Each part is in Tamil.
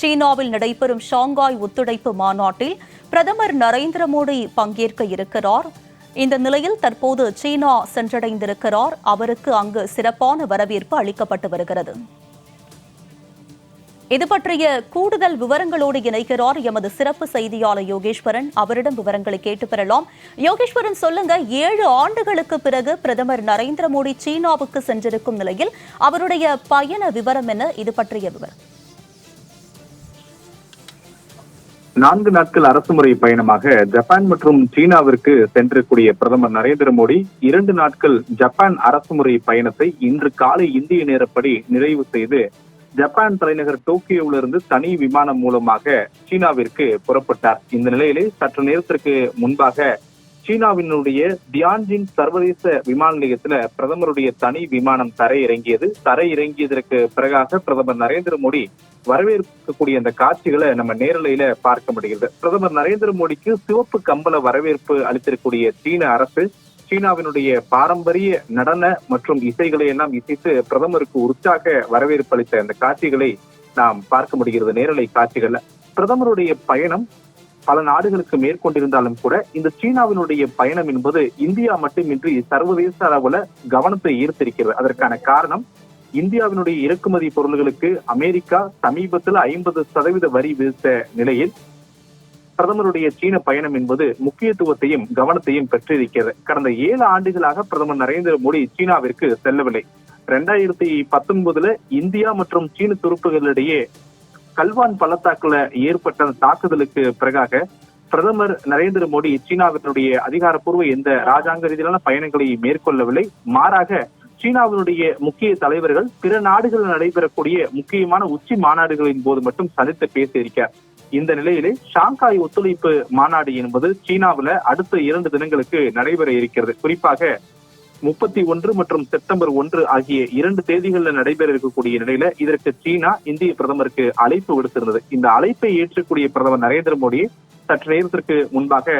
சீனாவில் நடைபெறும் ஷாங்காய் ஒத்துழைப்பு மாநாட்டில் பிரதமர் நரேந்திர மோடி பங்கேற்க இருக்கிறார். இந்த நிலையில் தற்போது சீனா சென்றடைந்திருக்கிறார். அவருக்கு அங்கு சிறப்பான வரவேற்பு அளிக்கப்பட்டு வருகிறது. இது பற்றிய கூடுதல் விவரங்களோடு இணைகிறார் எமது சிறப்பு செய்தியாளர் யோகேஸ்வரன். அவரிடம் விவரங்களை கேட்டு பெறலாம். யோகேஸ்வரன் சொல்லுங்க ஏழு ஆண்டுகளுக்கு பிறகு பிரதமர் நரேந்திர மோடி சீனாவுக்கு சென்றிருக்கும் நிலையில் அவருடைய பயண விவரம் என்ன? இது பற்றிய விவரம். நான்கு நாட்கள் அரசுமுறை பயணமாக ஜப்பான் மற்றும் சீனாவிற்கு சென்றக்கூடிய பிரதமர் நரேந்திர மோடி இரண்டு நாட்கள் ஜப்பான் அரசுமுறை பயணத்தை இன்று காலை இந்திய நேரப்படி நிறைவு செய்து ஜப்பான் தலைநகர் டோக்கியோவிலிருந்து தனி விமானம் மூலமாக சீனாவிற்கு புறப்பட்டார். இந்த நிலையிலே சற்று நேரத்திற்கு முன்பாக சீனாவினுடைய தியான்ஜின் சர்வதேச விமான நிலையத்துல பிரதமருடைய தனி விமானம் தரையிறங்கியது. தரையிறங்கியதற்கு பிறகாக பிரதமர் நரேந்திர மோடி வரவேற்கக்கூடிய அந்த காட்சிகளை நம்ம நேரலையில பார்க்க முடிகிறது. பிரதமர் நரேந்திர மோடிக்கு சிவப்பு கம்பள வரவேற்பு அளித்திருக்கூடிய சீன அரசு சீனாவினுடைய பாரம்பரிய நடன மற்றும் இசைகளை எல்லாம் இசைத்து பிரதமருக்கு உற்சாக வரவேற்பு அளித்த அந்த காட்சிகளை நாம் பார்க்க முடிகிறது நேரலை காட்சிகள்ல. பிரதமருடைய பயணம் பல நாடுகளுக்கு மேற்கொண்டிருந்தாலும் கூட இந்த சீனாவினுடைய பயணம் என்பது இந்தியா மட்டுமின்றி சர்வதேச அளவுல கவனத்தை ஈர்த்திருக்கிறது. அதற்கான காரணம் இந்தியாவினுடைய இறக்குமதி பொருள்களுக்கு அமெரிக்கா சமீபத்தில் ஐம்பது சதவீத வரி விதித்த நிலையில் பிரதமருடைய சீன பயணம் என்பது முக்கியத்துவத்தையும் கவனத்தையும் பெற்றிருக்கிறது. கடந்த ஏழு ஆண்டுகளாக பிரதமர் நரேந்திர மோடி சீனாவிற்கு செல்லவில்லை. ரெண்டாயிரத்தி பத்தொன்பதுல இந்தியா மற்றும் சீன துருப்புகளிடையே கல்வான் பள்ளத்தாக்குல ஏற்பட்ட தாக்குதலுக்கு பிறகாக பிரதமர் நரேந்திர மோடி சீனாவினுடைய அதிகாரப்பூர்வ எந்த ராஜாங்க ரீதியிலான பயணங்களை மேற்கொள்ளவில்லை. மாறாக சீனாவினுடைய முக்கிய தலைவர்கள் பிற நாடுகளில் நடைபெறக்கூடிய முக்கியமான உச்சி மாநாடுகளின் போது மட்டும் சந்தித்து பேசியிருக்கார் இந்த நிலையிலே ஷாங்காய் ஒத்துழைப்பு மாநாடு என்பது சீனாவுல அடுத்த இரண்டு தினங்களுக்கு நடைபெற இருக்கிறது. குறிப்பாக முப்பத்தி ஒன்று மற்றும் செப்டம்பர் ஒன்று ஆகிய இரண்டு தேதிகளில் நடைபெற இருக்கக்கூடிய நிலையில இதற்கு சீனா இந்திய பிரதமருக்கு அழைப்பு விடுத்திருந்தது. இந்த அழைப்பை ஏற்றக்கூடிய பிரதமர் நரேந்திர மோடி சற்று நேரத்திற்கு முன்பாக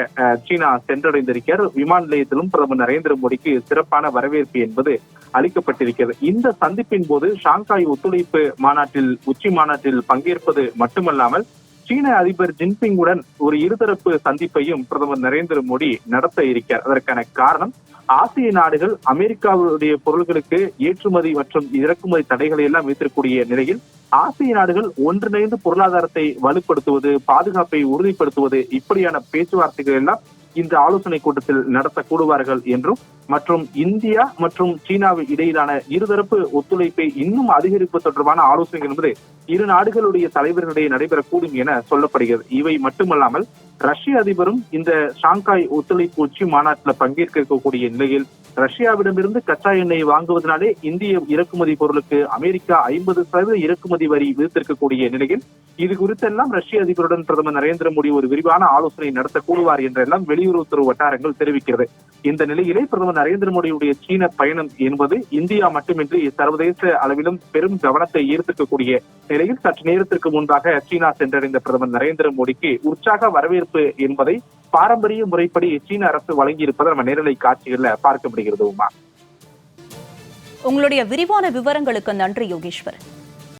சீனா சென்றடைந்திருக்கிறார். விமான நிலையத்திலும் பிரதமர் நரேந்திர மோடிக்கு சிறப்பான வரவேற்பு என்பது அளிக்கப்பட்டிருக்கிறது. இந்த சந்திப்பின் போது ஷாங்காய் ஒத்துழைப்பு மாநாட்டில் உச்சி மாநாட்டில் பங்கேற்பது மட்டுமல்லாமல் சீன அதிபர் ஜின்பிங்குடன் ஒரு இருதரப்பு சந்திப்பையும் பிரதமர் நரேந்திர மோடி நடத்த இருக்கிறார். அதற்கான காரணம் ஆசிய நாடுகள் அமெரிக்காவுடைய பொருள்களுக்கு ஏற்றுமதி மற்றும் இறக்குமதி தடைகளை எல்லாம் வைத்திருக்கக்கூடிய நிலையில் ஆசிய நாடுகள் ஒன்றிணைந்து பொருளாதாரத்தை வலுப்படுத்துவது பாதுகாப்பை உறுதிப்படுத்துவது இப்படியான பேச்சுவார்த்தைகள் எல்லாம் இந்த ஆலோசனை கூட்டத்தில் நடத்த கூடுவார்கள் என்றும் மற்றும் இந்தியா மற்றும் சீனாவு இடையிலான இருதரப்பு ஒத்துழைப்பை இன்னும் அதிகரிப்பு தொடர்பான ஆலோசனைகள் என்பது இரு நாடுகளுடைய தலைவர்களிடையே நடைபெறக்கூடும் என சொல்லப்படுகிறது. இவை மட்டுமல்லாமல் ரஷ்ய அதிபரும் இந்த ஷாங்காய் ஒத்துழைப்பு உச்சி மாநாட்டில் பங்கேற்க இருக்கக்கூடிய நிலையில் ரஷ்யாவிடமிருந்து கச்சா எண்ணெய் வாங்குவதனாலே இந்திய இறக்குமதி பொருளுக்கு அமெரிக்கா ஐம்பது சதவீத இறக்குமதி வரி விதித்திருக்கக்கூடிய நிலையில் இது குறித்தெல்லாம் ரஷ்ய அதிபருடன் பிரதமர் நரேந்திர மோடி ஒரு விரிவான ஆலோசனை நடத்த கூடுவார் என்றெல்லாம் வெளியுறவுத்துறை வட்டாரங்கள் தெரிவிக்கிறது. இந்த நிலையிலே பிரதமர் நரேந்திர மோடியுடைய சீன பயணம் என்பது இந்தியா மட்டுமின்றி சர்வதேச அளவிலும் பெரும் கவனத்தை ஈர்த்திருக்கக்கூடிய நிலையில் சற்று நேரத்திற்கு முன்பாக சீனா சென்றடைந்த பிரதமர் நரேந்திர மோடிக்கு உற்சாக வரவேற்பு என்பதை பாரம்பரிய முறைப்படி சீன அரசு வழங்கியிருப்பதை நம்ம நேரலை காட்சிகள்ல பார்க்க முடிகிறது உமா. உங்களுடைய விரிவான விவரங்களுக்கு நன்றி யோகேஸ்வரன்.